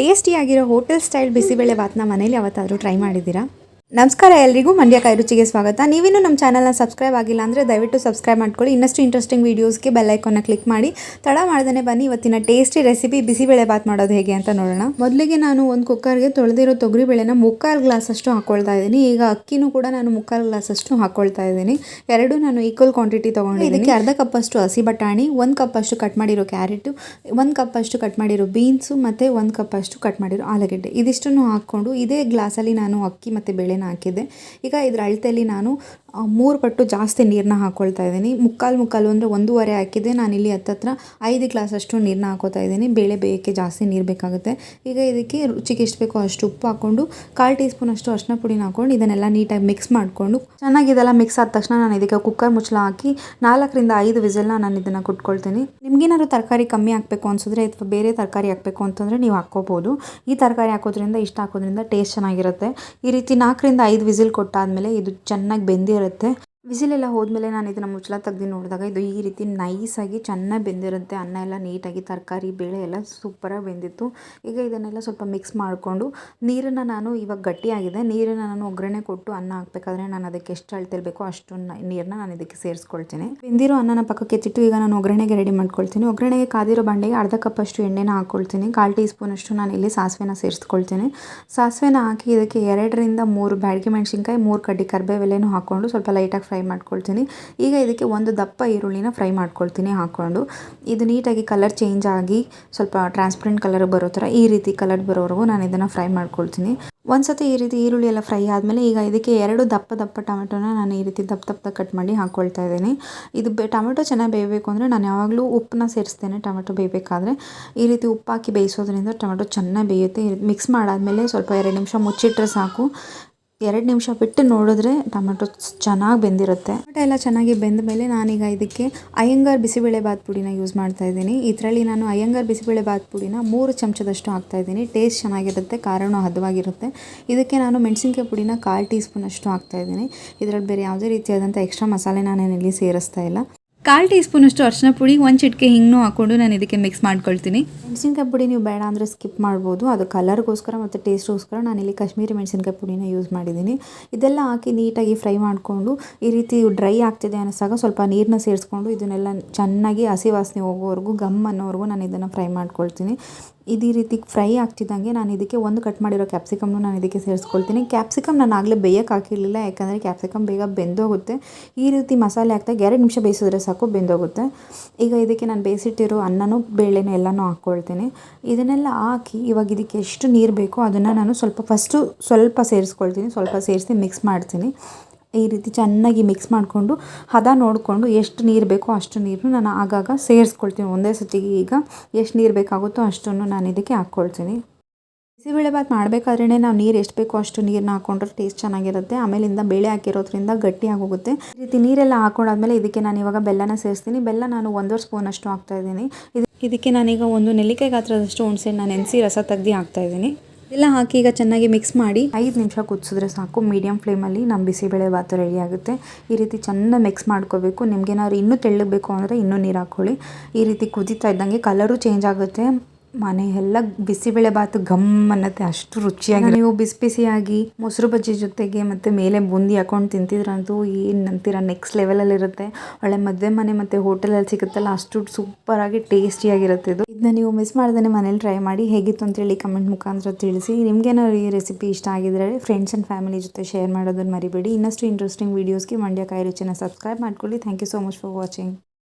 ಟೇಸ್ಟಿಯಾಗಿರೋ hotel style bisibele ಭಾತ್ನ ಮನೇಲಿ ಯಾವತ್ತಾದರೂ ಟ್ರೈ ಮಾಡಿದ್ದೀರಾ? ನಮಸ್ಕಾರ ಎಲ್ರಿಗೂ, ಮಂಡ್ಯ ಕಾಯಿ ರುಚಿಗೆ ಸ್ವಾಗತ. ನೀವಿನ್ನೂ ನಮ್ಮ ಚಾನಲ್ನ ಸಬ್ಸ್ಕ್ರೈಬ್ ಆಗಿಲ್ಲ ಅಂದರೆ ದಯವಿಟ್ಟು ಸಬ್ಸ್ಕ್ರೈಬ್ ಮಾಡ್ಕೊಳ್ಳಿ. ಇನ್ನಷ್ಟು ಇಂಟ್ರೆಸ್ಟಿಂಗ್ ವೀಡಿಯೋಸ್ಗೆ ಬೆಲ್ಲೈಕನ್ನ ಕ್ಲಿಕ್ ಮಾಡಿ. ತಡ ಮಾಡ್ದೇ ಬನ್ನಿ, ಇವತ್ತಿನ ಟೇಸ್ಟಿ ರೆಸಿಪಿ ಬಿಸಿಬೇಳೆ ಬಾತ್ ಮಾಡೋದು ಹೇಗೆ ಅಂತ ನೋಡೋಣ. ಮೊದಲಿಗೆ ನಾನು ಒಂದು ಕುಕ್ಕರ್ಗೆ ತೊಳೆದಿರೋ ತೊಗರಿ ಬೇಳೆನ ಮುಕ್ಕಾಲು ಗ್ಲಾಸಷ್ಟು ಹಾಕ್ಕೊಳ್ತಾ ಇದ್ದೀನಿ. ಈಗ ಅಕ್ಕಿನೂ ಕೂಡ ನಾನು ಮುಕ್ಕಾಲು ಗ್ಲಾಸಷ್ಟು ಹಾಕ್ಕೊಳ್ತಾ ಇದ್ದೀನಿ. ಎರಡು ನಾನು ಈಕ್ವಲ್ ಕ್ವಾಂಟಿಟಿ ತೊಗೊಂಡಿದ್ದೀನಿ. ಇದಕ್ಕೆ ಅರ್ಧ ಕಪ್ಪಷ್ಟು ಹಸಿ ಬಟಾಣಿ, ಒಂದು ಕಪ್ಪಷ್ಟು ಕಟ್ ಮಾಡಿರೋ ಕ್ಯಾರೆಟು ಒಂದು ಕಪ್ಪಷ್ಟು ಕಟ್ ಮಾಡಿರೋ ಬೀನ್ಸು ಮತ್ತು ಒಂದು ಕಪ್ಪಷ್ಟು ಕಟ್ ಮಾಡಿರೋ ಆಲೂಗಡ್ಡೆ. ಇದಿಷ್ಟನ್ನು ಹಾಕ್ಕೊಂಡು ಇದೇ ಗ್ಲಾಸಲ್ಲಿ ನಾನು ಅಕ್ಕಿ ಮತ್ತು ಬೇಳೆನ ಹಾಕಿದ್ದೆ. ಈಗ ಇದರ ಅಳತೆಯಲ್ಲಿ ನಾನು ಮೂರು ಪಟ್ಟು ಜಾಸ್ತಿ ನೀರನ್ನ ಹಾಕ್ಕೊಳ್ತಾ ಇದ್ದೀನಿ. ಮುಕ್ಕಾಲು ಮುಕ್ಕಾಲು ಅಂದರೆ ಒಂದೂವರೆ ಹಾಕಿದ್ದೆ ನಾನಿಲ್ಲಿ ಹತ್ತತ್ರ ಐದು ಗ್ಲಾಸಷ್ಟು ನೀರನ್ನ ಹಾಕೋತಾ ಇದ್ದೀನಿ. ಬೇಳೆ ಬೇಯಕ್ಕೆ ಜಾಸ್ತಿ ನೀರು ಬೇಕಾಗುತ್ತೆ. ಈಗ ಇದಕ್ಕೆ ರುಚಿಗೆ ಎಷ್ಟು ಬೇಕೋ ಅಷ್ಟು ಉಪ್ಪು ಹಾಕ್ಕೊಂಡು ಕಾಲು ಟೀ ಸ್ಪೂನ್ ಅಷ್ಟು ಅರಿಶಿನ ಪುಡಿನ ಹಾಕ್ಕೊಂಡು ಇದನ್ನೆಲ್ಲ ನೀಟಾಗಿ ಮಿಕ್ಸ್ ಮಾಡಿಕೊಂಡು ಚೆನ್ನಾಗಿ ಇದೆಲ್ಲ ಮಿಕ್ಸ್ ಆದ ತಕ್ಷಣ ನಾನು ಇದಕ್ಕೆ ಕುಕ್ಕರ್ ಮುಚ್ಚಲ ಹಾಕಿ ನಾಲ್ಕರಿಂದ ಐದು ವಿಸಲ್ನ ನಾನು ಇದನ್ನು ಕುಟ್ಕೊಳ್ತೀನಿ. ನಿಮಗೇನಾದ್ರು ತರಕಾರಿ ಕಮ್ಮಿ ಹಾಕಬೇಕು ಅನಿಸಿದ್ರೆ ಅಥವಾ ಬೇರೆ ತರಕಾರಿ ಹಾಕಬೇಕು ಅಂತಂದರೆ ನೀವು ಹಾಕ್ಕೋಬೋದು. ಈ ತರಕಾರಿ ಹಾಕೋದ್ರಿಂದ, ಇಷ್ಟ ಹಾಕೋದ್ರಿಂದ ಟೇಸ್ಟ್ ಚೆನ್ನಾಗಿರುತ್ತೆ. ಈ ರೀತಿ ನಾಲ್ಕರಿಂದ ಐದು ವಿಸಿಲ್ ಕೊಟ್ಟಾದಮೇಲೆ ಇದು ಚೆನ್ನಾಗಿ ಬೆಂದಿರುತ್ತೆ ವಿಸಿಲೆಲ್ಲ ಹೋದ್ಮೇಲೆ ನಾನು ಇದನ್ನು ಮುಚ್ಚಳ ತೆಗ್ದು ನೋಡಿದಾಗ ಇದು ಈ ರೀತಿ ನೈಸಾಗಿ ಚೆನ್ನಾಗಿ ಬೆಂದಿರುತ್ತೆ. ಅನ್ನ ಎಲ್ಲ ನೀಟಾಗಿ ತರಕಾರಿ, ಬೇಳೆ ಎಲ್ಲ ಸೂಪರಾಗಿ ಬೆಂದಿತ್ತು. ಈಗ ಇದನ್ನೆಲ್ಲ ಸ್ವಲ್ಪ ಮಿಕ್ಸ್ ಮಾಡಿಕೊಂಡು ನೀರನ್ನು ನಾನು ಇವಾಗ ಗಟ್ಟಿಯಾಗಿದೆ. ನೀರನ್ನು ನಾನು ಒಗ್ಗರಣೆ ಕೊಟ್ಟು ಅನ್ನ ಹಾಕಬೇಕಾದ್ರೆ ನಾನು ಅದಕ್ಕೆ ಎಷ್ಟು ಅಳ್ತಿರ್ಬೇಕು ಅಷ್ಟು ನೀರನ್ನ ನಾನು ಇದಕ್ಕೆ ಸೇರಿಸ್ಕೊಳ್ತೀನಿ. ಬೆಂದಿರೋ ಅನ್ನನ ಪಕ್ಕಕ್ಕೆ ಎತ್ತಿಟ್ಟು ಈಗ ನಾನು ಒಗ್ಗರಣೆಗೆ ರೆಡಿ ಮಾಡ್ಕೊಳ್ತೀನಿ. ಒಗ್ಗರಣೆಗೆ ಕಾದಿರೋ ಬಂಡೆಗೆ ಅರ್ಧ ಕಪ್ಪಷ್ಟು ಎಣ್ಣೆನ ಹಾಕ್ಕೊಳ್ತೀನಿ ಕಾಲು ಟೀ ಸ್ಪೂನಷ್ಟು ನಾನು ಇಲ್ಲಿ ಸಾಸಿವೆನ ಸೇರಿಸ್ಕೊಳ್ತೀನಿ. ಸಾಸಿವೆನ ಹಾಕಿ ಇದಕ್ಕೆ ಎರಡರಿಂದ ಮೂರು ಬ್ಯಾಡಗಿ ಮೆಣಸಿನ್ಕಾಯಿ, ಮೂರು ಕಡ್ಡಿ ಕರ್ಬೇವೆಲೆನೂ ಹಾಕ್ಕೊಂಡು ಸ್ವಲ್ಪ ಲೈಟಾಗಿ ಫ್ರೈ ಮಾಡ್ಕೊಳ್ತೀನಿ. ಈಗ ಇದಕ್ಕೆ ಒಂದು ದಪ್ಪ ಈರುಳ್ಳಿನ ಫ್ರೈ ಮಾಡ್ಕೊಳ್ತೀನಿ ಹಾಕ್ಕೊಂಡು. ಇದು ನೀಟಾಗಿ ಕಲರ್ ಚೇಂಜ್ ಆಗಿ ಸ್ವಲ್ಪ ಟ್ರಾನ್ಸ್ಪರೆಂಟ್ ಕಲರ್ ಬರೋ ಥರ ಈ ರೀತಿ ಕಲರ್ ಬರೋವರೆಗೂ ನಾನು ಇದನ್ನು ಫ್ರೈ ಮಾಡ್ಕೊಳ್ತೀನಿ. ಒಂದ್ಸತಿ ಈ ರೀತಿ ಈರುಳ್ಳಿ ಎಲ್ಲ ಫ್ರೈ ಆದಮೇಲೆ ಈಗ ಇದಕ್ಕೆ ಎರಡು ದಪ್ಪ ದಪ್ಪ ಟೊಮೆಟೊನ ನಾನು ಈ ರೀತಿ ದಪ್ಪ ದಪ್ಪ ಕಟ್ ಮಾಡಿ ಹಾಕ್ಕೊಳ್ತಾ ಇದ್ದೀನಿ. ಇದು ಬೆ, ಟೊಮೆಟೊ ಚೆನ್ನಾಗಿ ಬೇಯಬೇಕು ಅಂದರೆ ನಾನು ಯಾವಾಗಲೂ ಉಪ್ಪನ್ನ ಸೇರಿಸ್ತೇನೆ ಟೊಮೆಟೊ ಬೇಯಬೇಕಾದ್ರೆ ಈ ರೀತಿ ಉಪ್ಪು ಹಾಕಿ ಬೇಯಿಸೋದ್ರಿಂದ ಟೊಮೆಟೊ ಚೆನ್ನಾಗಿ ಬೇಯುತ್ತೆ. ಮಿಕ್ಸ್ ಮಾಡಾದಮೇಲೆ ಸ್ವಲ್ಪ ಎರಡು ನಿಮಿಷ ಮುಚ್ಚಿಟ್ಟರೆ ಸಾಕು. ಎರಡು ನಿಮಿಷ ಬಿಟ್ಟು ನೋಡಿದ್ರೆ ಟೊಮೆಟೊ ಚೆನ್ನಾಗಿ ಬೆಂದಿರುತ್ತೆ. ಟೊಮೆಟೊ ಎಲ್ಲ ಚೆನ್ನಾಗಿ ಬೆಂದ ಮೇಲೆ ನಾನೀಗ ಇದಕ್ಕೆ ಅಯ್ಯಂಗಾರ್ ಬಿಸಿಬೇಳೆ ಬಾತ್ ಪುಡಿನ ಯೂಸ್ ಮಾಡ್ತಾ ಇದ್ದೀನಿ. ಇದರಲ್ಲಿ ನಾನು ಅಯ್ಯಂಗಾರ್ ಬಿಸಿಬೇಳೆ ಬಾತ್ ಪುಡಿನ ಮೂರು ಚಮಚದಷ್ಟು ಹಾಕ್ತಾ ಇದ್ದೀನಿ. ಟೇಸ್ಟ್ ಚೆನ್ನಾಗಿರುತ್ತೆ ಖಾರನೂ ಹದವಾಗಿರುತ್ತೆ. ಇದಕ್ಕೆ ನಾನು ಮೆಣಸಿನ್ಕಾಯಿ ಪುಡಿನ ಕಾಲು ಟೀ ಸ್ಪೂನ್ ಅಷ್ಟು ಹಾಕ್ತಾ ಇದ್ದೀನಿ. ಇದರಲ್ಲಿ ಬೇರೆ ಯಾವುದೇ ರೀತಿಯಾದಂಥ ಎಕ್ಸ್ಟ್ರಾ ಮಸಾಲೆ ನಾನೇನಿಲ್ಲಿ ಸೇರಿಸ್ತಾ ಇಲ್ಲ. ಕಾಲು ಟೀ ಸ್ಪೂನಷ್ಟು ಅರ್ಶಿನ ಪುಡಿ, ಒಂದು ಚಿಟಿಕೆ ಹಿಂಗೂ ಹಾಕ್ಕೊಂಡು ನಾನು ಇದಕ್ಕೆ ಮಿಕ್ಸ್ ಮಾಡ್ಕೊಳ್ತೀನಿ. ಮೆಣಸಿನ್ಕಾಯಿ ಪುಡಿ ನೀವು ಬೇಡ ಅಂದರೆ ಸ್ಕಿಪ್ ಮಾಡ್ಬೋದು. ಅದು ಕಲರ್ಗೋಸ್ಕರ ಮತ್ತು ಟೇಸ್ಟ್ಗೋಸ್ಕರ ನಾನು ಇಲ್ಲಿ ಕಾಶ್ಮೀರಿ ಮೆಣಸಿನ್ಕಾಯಿ ಪುಡಿನ ಯೂಸ್ ಮಾಡಿದ್ದೀನಿ. ಇದೆಲ್ಲ ಹಾಕಿ ನೀಟಾಗಿ ಫ್ರೈ ಮಾಡಿಕೊಂಡು, ಈ ರೀತಿ ಡ್ರೈ ಆಗ್ತಿದೆ ಅನ್ನಿಸ್ದಾಗ ಸ್ವಲ್ಪ ನೀರನ್ನ ಸೇರಿಸ್ಕೊಂಡು, ಇದನ್ನೆಲ್ಲ ಚೆನ್ನಾಗಿ ಹಸಿ ವಾಸನೆ ಹೋಗೋವರೆಗೂ ಗಮ್ ಅನ್ನೋವರೆಗೂ ನಾನು ಇದನ್ನು ಫ್ರೈ ಮಾಡ್ಕೊಳ್ತೀನಿ. ಇದು ರೀತಿ ಫ್ರೈ ಆಗ್ತಿದ್ದಂಗೆ ನಾನು ಇದಕ್ಕೆ ಒಂದು ಕಟ್ ಮಾಡಿರೋ ಕ್ಯಾಪ್ಸಿಕಮ್ನು ನಾನು ಇದಕ್ಕೆ ಸೇರಿಸ್ಕೊಳ್ತೀನಿ. ಕ್ಯಾಪ್ಸಿಕಮ್ ನಾನು ಆಗಲೇ ಬೇಯಕ್ಕೆ ಹಾಕಿರಲಿಲ್ಲ, ಯಾಕಂದರೆ ಕ್ಯಾಪ್ಸಿಕಮ್ ಬೇಗ ಬೆಂದೋಗುತ್ತೆ. ಈ ರೀತಿ ಮಸಾಲೆ ಹಾಕ್ದಾಗ ಎರಡು ನಿಮಿಷ ಬೇಯಿಸಿದ್ರೆ ಸಾಕು, ಬೆಂದೋಗುತ್ತೆ. ಈಗ ಇದಕ್ಕೆ ನಾನು ಬೇಯಿಸಿಟ್ಟಿರೋ ಅನ್ನನೂ, ಬೇಳೆನೂ ಎಲ್ಲನೂ ಹಾಕ್ಕೊಳ್ತೀನಿ. ಇದನ್ನೆಲ್ಲ ಹಾಕಿ ಇವಾಗ ಇದಕ್ಕೆ ಎಷ್ಟು ನೀರು ಬೇಕೋ ಅದನ್ನು ನಾನು ಸ್ವಲ್ಪ ಫಸ್ಟು ಸ್ವಲ್ಪ ಸೇರಿಸ್ಕೊಳ್ತೀನಿ, ಸ್ವಲ್ಪ ಸೇರಿಸಿ ಮಿಕ್ಸ್ ಮಾಡ್ತೀನಿ. ಈ ರೀತಿ ಚೆನ್ನಾಗಿ ಮಿಕ್ಸ್ ಮಾಡಿಕೊಂಡು ಹದ ನೋಡಿಕೊಂಡು ಎಷ್ಟು ನೀರು ಬೇಕೋ ಅಷ್ಟು ನೀರನ್ನು ನಾನು ಆಗಾಗ ಸೇರಿಸ್ಕೊಳ್ತೀನಿ. ಒಂದೇ ಸತಿಗೆ ಈಗ ಎಷ್ಟು ನೀರು ಬೇಕಾಗುತ್ತೋ ಅಷ್ಟನ್ನು ನಾನು ಇದಕ್ಕೆ ಹಾಕ್ಕೊಳ್ತೀನಿ. ಬಿಸಿಬೇಳೆಭಾತ್ ಮಾಡಬೇಕಾದ್ರೇ ನಾವು ನೀರು ಎಷ್ಟು ಬೇಕೋ ಅಷ್ಟು ನೀರನ್ನ ಹಾಕೊಂಡ್ರೆ ಟೇಸ್ಟ್ ಚೆನ್ನಾಗಿರುತ್ತೆ. ಆಮೇಲಿಂದ ಬೇಳೆ ಹಾಕಿರೋದ್ರಿಂದ ಗಟ್ಟಿಯಾಗಿ ಹೋಗುತ್ತೆ ಈ ರೀತಿ ನೀರೆಲ್ಲ ಹಾಕೊಂಡಾದ್ಮೇಲೆ ಇದಕ್ಕೆ ನಾನು ಇವಾಗ ಬೆಲ್ಲನ ಸೇರಿಸ್ತೀನಿ. ಬೆಲ್ಲ ನಾನು ಒಂದೂವರೆ ಸ್ಪೂನ್ ಅಷ್ಟು ಹಾಕ್ತಾ ಇದ್ದೀನಿ. ಇದು ಇದಕ್ಕೆ ನಾನೀಗ ಒಂದು ನೆಲ್ಲಿಕಾಯಿ ಗಾತ್ರದಷ್ಟು ನಾನು ನೆನೆಸಿ ರಸ ತೆಗ್ದು ಹಾಕ್ತಾ ಇದ್ದೀನಿ. ಎಲ್ಲ ಹಾಕಿ ಈಗ ಚೆನ್ನಾಗಿ ಮಿಕ್ಸ್ ಮಾಡಿ. ಐದು ನಿಮಿಷ ಕುದಿಸಿದ್ರೆ ಸಾಕು. ಮೀಡಿಯಂ ಫ್ಲೇಮಲ್ಲಿ ನಮ್ಮ ಬಿಸಿಬೇಳೆ ಭಾತು ರೆಡಿ ಆಗುತ್ತೆ. ಈ ರೀತಿ ಚೆನ್ನಾಗಿ ಮಿಕ್ಸ್ ಮಾಡ್ಕೋಬೇಕು. ನಿಮ್ಗೇನಾದ್ರು ಇನ್ನೂ ತೆಳ್ಳಗಬೇಕು ಅಂದರೆ ಇನ್ನೂ ನೀರು ಹಾಕ್ಕೊಳ್ಳಿ. ಈ ರೀತಿ ಕುದೀತಾ ಇದ್ದಂಗೆ ಕಲರು ಚೇಂಜ್ ಆಗುತ್ತೆ. ಮನೆ ಎಲ್ಲ ಬಿಸಿಬೇಳೆ ಭಾತು ಘಮ್ ಅನ್ನತ್ತೆ. ಅಷ್ಟು ರುಚಿಯಾಗಿ ನೀವು ಬಿಸಿ ಬಿಸಿಯಾಗಿ ಮೊಸರು ಬಜ್ಜಿ ಜೊತೆಗೆ ಮತ್ತು ಮೇಲೆ ಬೂಂದಿ ಹಾಕೊಂಡು ತಿಂತಿದ್ರಂತೂ ಏನಂತೀರ ನೆಕ್ಸ್ಟ್ ಲೆವೆಲಲ್ಲಿ ಇರುತ್ತೆ ಒಳ್ಳೆ ಮದುವೆ ಮನೆ ಮತ್ತು ಹೋಟೆಲಲ್ಲಿ ಸಿಗುತ್ತಲ್ಲ, ಅಷ್ಟು ಸೂಪರಾಗಿ ಟೇಸ್ಟಿಯಾಗಿರುತ್ತೆ ಇದು. ಇದನ್ನ ನೀವು ಮಿಸ್ ಮಾಡ್ದೇ ಮನೇಲಿ ಟ್ರೈ ಮಾಡಿ ಹೇಗಿತ್ತು ಅಂತೇಳಿ ಕಮೆಂಟ್ ಮುಖಾಂತರ ತಿಳಿಸಿ. ನಿಮ್ಗೇನಾದ್ರು ಈ ರೆಸಿಪಿ ಇಷ್ಟ ಆಗಿದ್ರೆ ಫ್ರೆಂಡ್ಸ್ ಆ್ಯಂಡ್ ಫ್ಯಾಮಿಲಿ ಜೊತೆ ಶೇರ್ ಮಾಡೋದನ್ನು ಮರಿಬೇಡಿ. ಇನ್ನಷ್ಟು ಇಂಟ್ರೆಸ್ಟಿಂಗ್ ವೀಡಿಯೋಸ್ಗೆ ಮಂಡ್ಯ ಕಾಯಿ ರುಚಿನ ಸಬ್ಸ್ಕ್ರೈಬ್ ಮಾಡ್ಕೊಳ್ಳಿ. Thank you so much for watching